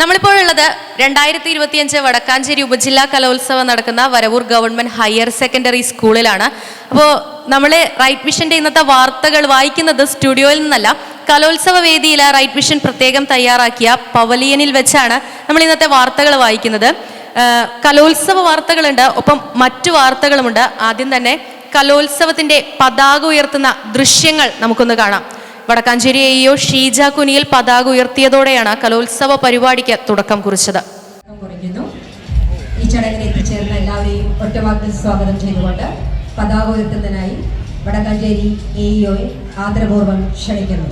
നമ്മളിപ്പോൾ ഉള്ളത് രണ്ടായിരത്തി ഇരുപത്തിയഞ്ച് വടക്കാഞ്ചേരി ഉപജില്ലാ കലോത്സവം നടക്കുന്ന വരവൂർ ഗവൺമെന്റ് ഹയർ സെക്കൻഡറി സ്കൂളിലാണ്. അപ്പോൾ നമ്മൾ റൈറ്റ് മിഷന്റെ ഇന്നത്തെ വാർത്തകൾ വായിക്കുന്നത് സ്റ്റുഡിയോയിൽ നിന്നല്ല കലോത്സവ വേദിയിൽ റൈറ്റ് മിഷൻ പ്രത്യേകം തയ്യാറാക്കിയ പവലിയനിൽ വെച്ചാണ് നമ്മൾ ഇന്നത്തെ വാർത്തകൾ വായിക്കുന്നത്. കലോത്സവ വാർത്തകളുണ്ട് ഒപ്പം മറ്റു വാർത്തകളുമുണ്ട്. ആദ്യം തന്നെ കലോത്സവത്തിന്റെ പതാക ഉയർത്തുന്ന ദൃശ്യങ്ങൾ നമുക്കൊന്ന് കാണാം. വടക്കാഞ്ചേരി എ ഷീജ കുനിയിൽ പതാക ഉയർത്തിയതോടെയാണ് കലോത്സവ പരിപാടിക്ക് തുടക്കം കുറിച്ചത്. ഈ ചടങ്ങിൽ എത്തിച്ചേർന്ന എല്ലാവരെയും ഒറ്റവാക്കിൽ സ്വാഗതം ചെയ്തുകൊണ്ട് പതാക ഉയർത്തുന്നതിനായി വടക്കാഞ്ചേരി എ ഇഒയെ ആദരപൂർവം ക്ഷണിക്കുന്നു.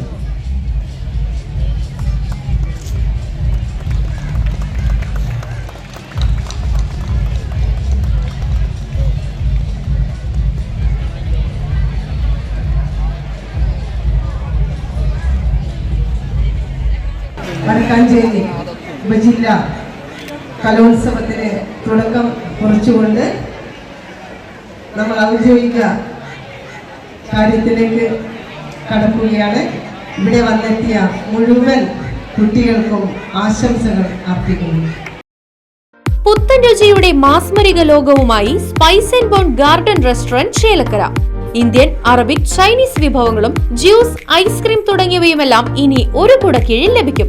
വടക്കാഞ്ചേരി ഉപജില്ല കലോത്സവത്തിന് തുടക്കം കുറിച്ചുകൊണ്ട് നമ്മൾ ഔദ്യോഗിക കാര്യത്തിലേക്ക് കടക്കുകയാണ്. ഇവിടെ വന്നെത്തിയ മുഴുവൻ കുട്ടികൾക്കും ആശംസകൾ അർപ്പിക്കുന്നു. പുത്തൻ രുചിയുടെ മാസ്മരിക ലോകവുമായി spice and bone garden restaurant Chelakkara Indian Arabic Chinese വിഭവങ്ങളും ജ്യൂസ് ഐസ്ക്രീം തുടങ്ങിയവയുമെല്ലാം ഇനി ഒരു കുടക്കീഴിൽ ലഭിക്കും.